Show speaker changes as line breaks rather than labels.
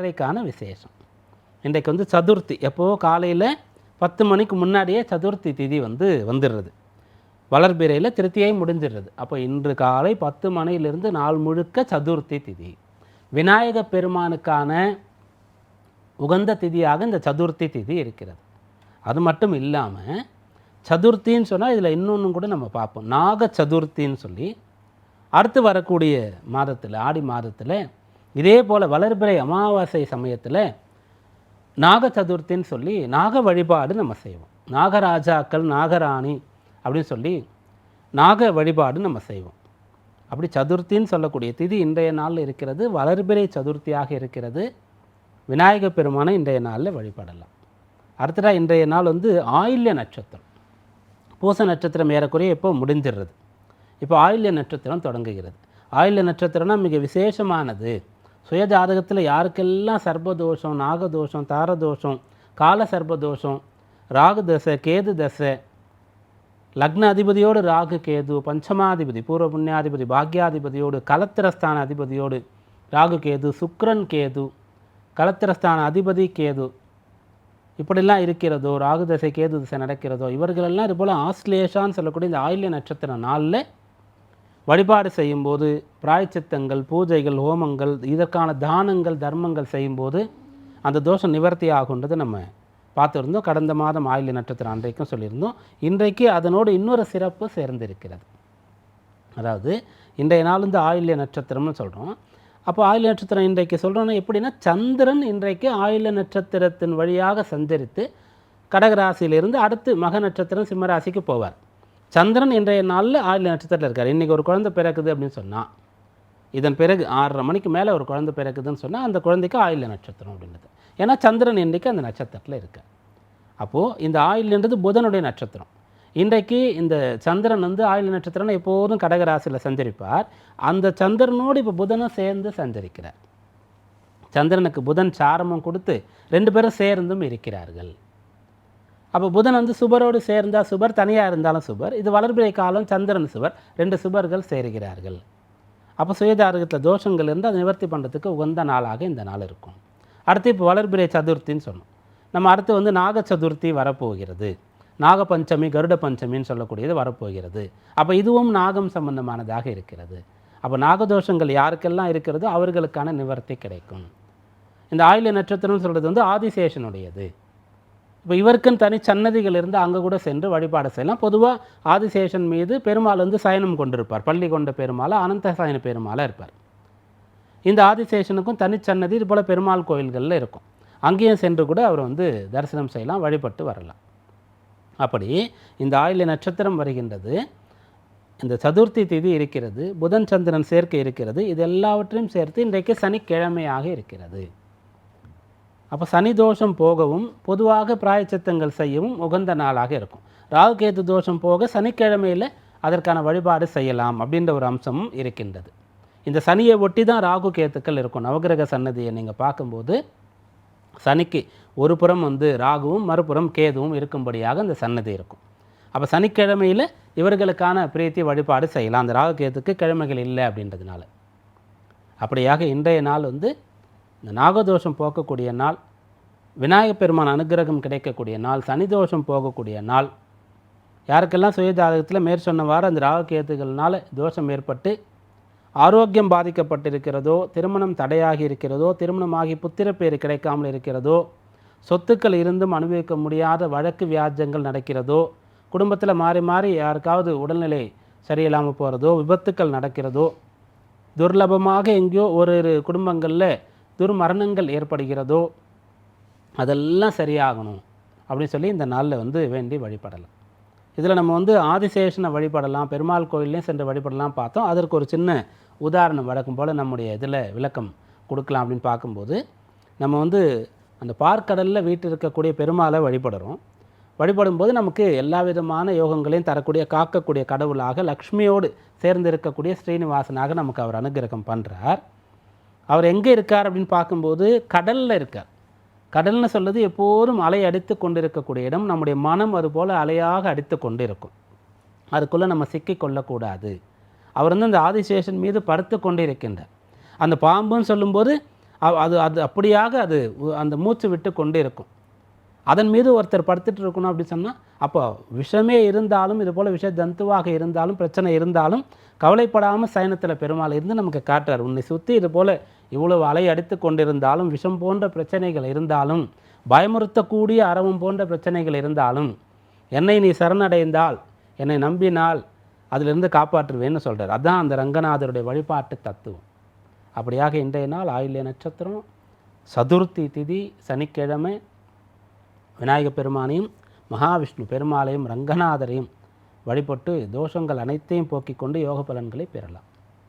இன்றைக்கான விசேஷம். இன்றைக்கு வந்து சதுர்த்தி. எப்போவோ காலையில் பத்து மணிக்கு முன்னாடியே சதுர்த்தி திதி வந்து வந்துடுறது. வளர்பிறையில் திருத்தியை முடிஞ்சிடுறது. அப்போ இன்று காலை பத்து மணியிலிருந்து நாள் முழுக்க சதுர்த்தி திதி. விநாயக பெருமானுக்கான உகந்த திதியாக இந்த சதுர்த்தி திதி இருக்கிறது. அது மட்டும் இல்லாமல் சதுர்த்தின்னு சொன்னால் இதில் இன்னொன்று கூட நம்ம பார்ப்போம். நாக சதுர்த்தின்னு சொல்லி அடுத்து வரக்கூடிய மாதத்தில் ஆடி மாதத்தில் இதே போல் வளர்பிறை அமாவாசை சமயத்தில் நாக சதுர்த்தின்னு சொல்லி நாக வழிபாடு நம்ம செய்வோம். நாகராஜாக்கள் நாகராணி அப்படின்னு சொல்லி நாக வழிபாடு நம்ம செய்வோம். அப்படி சதுர்த்தின்னு சொல்லக்கூடிய திதி இன்றைய நாளில் இருக்கிறது வளர்பிறை சதுர்த்தியாக இருக்கிறது. விநாயக பெருமானை இன்றைய நாளில் வழிபடலாம். அடுத்ததாக இன்றைய நாள் வந்து ஆயில்ய நட்சத்திரம். பூச நட்சத்திரம் ஏறக்குறைய இப்போ முடிஞ்சிடுறது. இப்போ ஆயில்ய நட்சத்திரம் தொடங்குகிறது. ஆயில்ய நட்சத்திரம்னா மிக விசேஷமானது. சுய ஜாதகத்தில் யாருக்கெல்லாம் சர்பதோஷம் நாகதோஷம் தாரதோஷம் கால சர்பதோஷம் ராகு தசை கேது தசை லக்ன அதிபதியோடு ராகு கேது பஞ்சமாதிபதி பூர்வ புண்ணியாதிபதி பாக்யாதிபதியோடு கலத்திரஸ்தான அதிபதியோடு ராகு கேது சுக்ரன் கேது கலத்திரஸ்தான அதிபதி கேது இப்படிலாம் இருக்கிறதோ ராகு தசை கேது திசை நடக்கிறதோ இவர்களெல்லாம் இது போல் ஆஸ்லேஷான்னு சொல்லக்கூடிய இந்த ஆயில்ய நட்சத்திர நாளில் வழிபாடு செய்யும்போது பிராயச்சித்தங்கள் பூஜைகள் ஹோமங்கள் இதற்கான தானங்கள் தர்மங்கள் செய்யும்போது அந்த தோஷம் நிவர்த்தி ஆகுன்றது நம்ம பார்த்துருந்தோம். கடந்த மாதம் ஆயில்ய நட்சத்திரம் அன்றைக்கும் சொல்லியிருந்தோம். இன்றைக்கு அதனோடு இன்னொரு சிறப்பு சேர்ந்திருக்கிறது. அதாவது இன்றைய நாள் வந்து ஆயுள்ய நட்சத்திரம்னு சொல்கிறோம் அப்போ ஆயில்ய நட்சத்திரம் இன்றைக்கு சொல்கிறோன்னா எப்படின்னா சந்திரன் இன்றைக்கு ஆயில்ய நட்சத்திரத்தின் வழியாக சஞ்சரித்து கடகராசியிலிருந்து அடுத்து மக நட்சத்திரம் சிம்மராசிக்கு போவார். சந்திரன் இன்றைய நாளில் ஆறு நட்சத்திரத்தில் இருக்கார். இன்றைக்கி ஒரு குழந்தை பிறக்குது அப்படின்னு சொன்னால் இதன் பிறகு ஆறரை மணிக்கு மேலே ஒரு குழந்தை பிறக்குதுன்னு சொன்னால் அந்த குழந்தைக்கு ஆயுள் நட்சத்திரம் அப்படின்றது ஏன்னா சந்திரன் இன்றைக்கு அந்த நட்சத்திரத்தில் இருக்கார். அப்போது இந்த ஆயுள்ன்றது புதனுடைய நட்சத்திரம். இன்றைக்கு இந்த சந்திரன் வந்து ஆயுள் நட்சத்திரம்னு எப்போதும் கடகராசியில் சஞ்சரிப்பார். அந்த சந்திரனோடு இப்போ புதனும் சேர்ந்து சஞ்சரிக்கிறார். சந்திரனுக்கு புதன் சாரமும் கொடுத்து ரெண்டு பேரும் சேர்ந்தும் இருக்கிறார்கள். அப்போ புதன் வந்து சுபரோடு சேர்ந்தால் சுபர் தனியாக இருந்தாலும் சுபர். இது வளர்பிறை காலம் சந்திரன் சுபர். ரெண்டு சுபர்கள் சேருகிறார்கள். அப்போ சுயதாரகத்தில் தோஷங்கள் இருந்து அதை நிவர்த்தி பண்ணுறதுக்கு உகந்த நாளாக இந்த நாள் இருக்கும். அடுத்து இப்போ வளர்பிறை சதுர்த்தின்னு சொன்னோம். நம்ம அடுத்து வந்து நாக சதுர்த்தி வரப்போகிறது. நாக பஞ்சமி கருட பஞ்சமின்னு சொல்லக்கூடியது வரப்போகிறது. அப்போ இதுவும் நாகம் சம்பந்தமானதாக இருக்கிறது. அப்போ நாகதோஷங்கள் யாருக்கெல்லாம் இருக்கிறதோ அவர்களுக்கான நிவர்த்தி கிடைக்கும். இந்த ஆயுள நட்சத்திரம்னு சொல்கிறது வந்து ஆதிசேஷனுடையது. இப்போ இவருக்குன்னு தனி சன்னதிகள் இருந்து அங்கே கூட சென்று வழிபாடு செய்யலாம். பொதுவாக ஆதிசேஷன் மீது பெருமாள் வந்து சயனம் கொண்டிருப்பார். பள்ளி கொண்ட பெருமாளை அனந்த சயன பெருமாளாக இருப்பார். இந்த ஆதிசேஷனுக்கும் தனிச்சன்னதி இது போல் பெருமாள் கோயில்களில் இருக்கும். அங்கேயும் சென்று கூட அவர் வந்து தரிசனம் செய்யலாம் வழிபட்டு வரலாம். அப்படி இந்த ஆயில்ய நட்சத்திரம் வருகின்றது. இந்த சதுர்த்தி திதி இருக்கிறது புதன் சந்திரன் சேர்க்கை இருக்கிறது. இது எல்லாவற்றையும் சேர்த்து இன்றைக்கு சனிக்கிழமையாக இருக்கிறது. அப்போ சனி தோஷம் போகவும் பொதுவாக பிராயச்சித்தங்கள் செய்யவும் உகந்த நாளாக இருக்கும். ராகு கேது தோஷம் போக சனிக்கிழமையில் அதற்கான வழிபாடு செய்யலாம் அப்படின்ற ஒரு அம்சமும் இருக்கின்றது. இந்த சனியை ஒட்டி தான் ராகு கேத்துக்கள் இருக்கும். நவகிரக சன்னதியை நீங்கள் பார்க்கும்போது சனிக்கு ஒரு புறம் வந்து ராகுவும் மறுபுறம் கேதுவும் இருக்கும்படியாக இந்த சன்னதி இருக்கும். அப்போ சனிக்கிழமையில் இவர்களுக்கான பிரீத்தி வழிபாடு செய்யலாம். அந்த ராகு கேத்துக்கு கிழமைகள் இல்லை அப்படின்றதுனால. அப்படியாக இன்றைய நாள் வந்து இந்த நாகதோஷம் போக்கக்கூடிய நாள் விநாயகப் பெருமான் அனுகிரகம் கிடைக்கக்கூடிய நாள் சனி தோஷம் போகக்கூடிய நாள். யாருக்கெல்லாம் சுய ஜாதகத்தில் மேற் சொன்னவாறு அந்த ராகக்கேத்துகள்னால் தோஷம் ஏற்பட்டு ஆரோக்கியம் பாதிக்கப்பட்டிருக்கிறதோ திருமணம் தடையாகி இருக்கிறதோ திருமணமாகி புத்திரப்பேறு கிடைக்காமல் இருக்கிறதோ சொத்துக்கள் இருந்தும் அனுபவிக்க முடியாத வழக்கு வியாஜங்கள் நடக்கிறதோ குடும்பத்தில் மாறி மாறி யாருக்காவது உடல்நிலை சரியில்லாமல் போகிறதோ விபத்துக்கள் நடக்கிறதோ துர்லபமாக எங்கேயோ ஒரு ஒரு குடும்பங்களில் துர்மரணங்கள் ஏற்படுகிறதோ அதெல்லாம் சரியாகணும் அப்படின்னு சொல்லி இந்த நாளில் வந்து வேண்டி வழிபடலாம் இதில் நம்ம வந்து ஆதிசேஷனை வழிபடலாம் பெருமாள் கோயிலையும் சென்று வழிபடலாம் பார்த்தோம். அதற்கு ஒரு சின்ன உதாரணம் வழக்கம் போல் நம்முடைய இதில் விளக்கம் கொடுக்கலாம் அப்படின்னு பார்க்கும்போது நம்ம வந்து அந்த பார்க்கடலில் வீட்டில் இருக்கக்கூடிய பெருமாளை வழிபடுறோம். வழிபடும்போது நமக்கு எல்லா விதமான யோகங்களையும் தரக்கூடிய காக்கக்கூடிய கடவுளாக லக்ஷ்மியோடு சேர்ந்து இருக்கக்கூடிய ஸ்ரீனிவாசனாக நமக்கு அவர் அனுகிரகம் பண்ணுறார் அவர் எங்கே இருக்கார் அப்படின்னு பார்க்கும்போது கடலில் இருக்கார். கடல்னு சொல்வது எப்போதும் அலை அடித்து கொண்டிருக்கக்கூடிய இடம். நம்முடைய மனம் அதுபோல் அலையாக அடித்து கொண்டு இருக்கும் அதுக்குள்ளே நம்ம சிக்கி கொள்ளக்கூடாது. அவர் வந்து அந்த ஆதிசேஷன் மீது படுத்து கொண்டு இருக்கின்றார் அந்த பாம்புன்னு சொல்லும்போது அ- அது அது அப்படியாக அது அந்த மூச்சு விட்டு கொண்டு இருக்கும் அதன் மீது ஒருத்தர் படுத்துட்டு இருக்கணும் அப்படி சொன்னால் அப்போ விஷமே இருந்தாலும் இது போல் விஷ ஜந்துவாக இருந்தாலும் பிரச்சனை இருந்தாலும் கவலைப்படாமல் சயனத்தில் பெருமாள் இருந்து நமக்கு காட்டுறார். உன்னை சுற்றி இது போல் இவ்வளவு அலை அடித்து கொண்டிருந்தாலும் விஷம் போன்ற பிரச்சனைகள் இருந்தாலும் பயமுறுத்தக்கூடிய அறவும் போன்ற பிரச்சனைகள் இருந்தாலும் என்னை நீ சரணடைந்தால் என்னை நம்பினால் அதிலிருந்து காப்பாற்றுவேன்னு சொல்கிறார் அதான் அந்த ரங்கநாதருடைய வழிபாட்டு தத்துவம். அப்படியாக இன்றைய நாள் ஆயுள்ய நட்சத்திரம் சதுர்த்தி திதி சனிக்கிழமை விநாயகப் பெருமானையும் மகாவிஷ்ணு பெருமாளையும் ரங்கநாதரையும் வழிபட்டு தோஷங்கள் அனைத்தையும் போக்கிக் கொண்டு யோக பலன்களை பெறலாம்.